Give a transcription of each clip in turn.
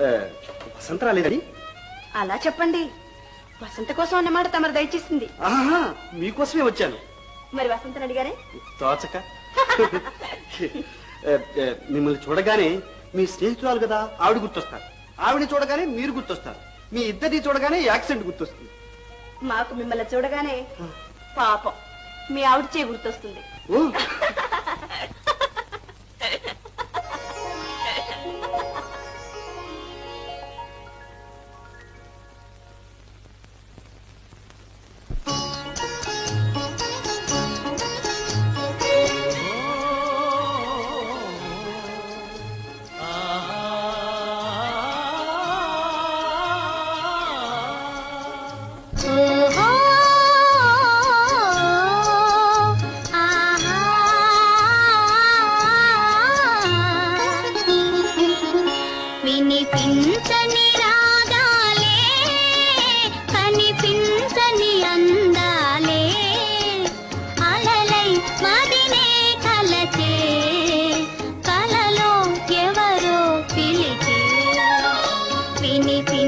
వసంత రాలేదని? అలా చెప్పండి. వసంత కోసం అన్నమాట తమరు దయచేసింది. ఆహా మీకోసమే వచ్చాను. మరి వసంతని అడిగారే తోచక. మిమ్మల్ని చూడగానే మీ స్నేహితురాలు కదా ఆవిడ గుర్తొస్తారు. ఆవిడ చూడగానే మీరు గుర్తొస్తారు. మీ ఇద్దరిని చూడగానే యాక్సిడెంట్ గుర్తొస్తుంది. మాకు మిమ్మల్ని చూడగానే పాపం మీ ఆవిడ చే గుర్తొస్తుంది. వినిపించని రాగాలే కనిపించని అందాలే అలలై మదినే కలచే కలలో ఎవరో పిలిచే వినిపించని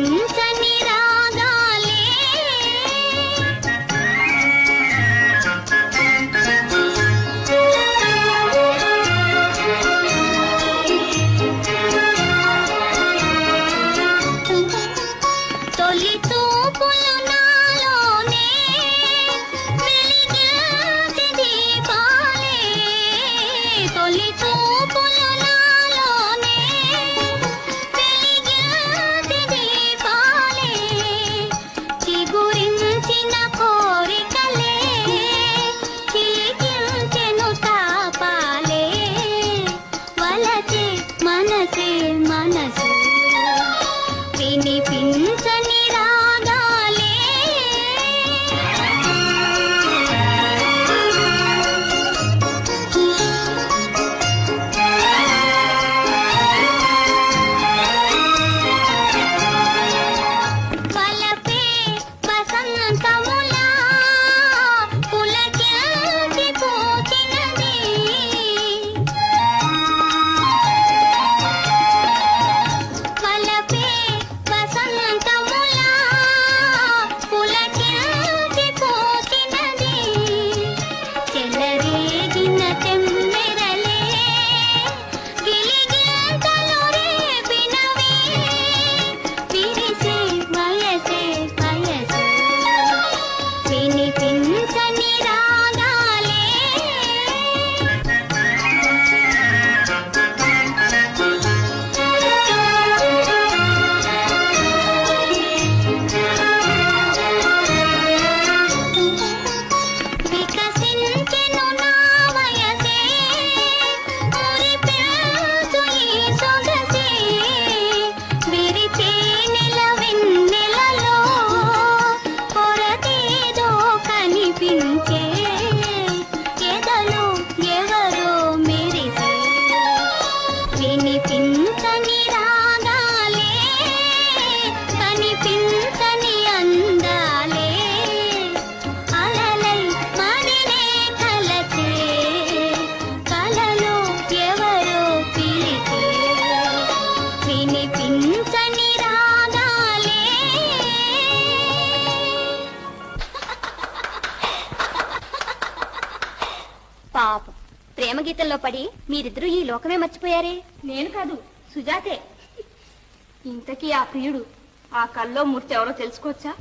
ప్రేమగీతంలో పడి మీరిద్దరూ ఈ లోకమే మర్చిపోయారే? నేను కాదు సుజాతే. ఇంతకీ ఆ ప్రియుడు ఆ కల్లో మూర్తి ఎవరో తెలుసుకోవచ్చా?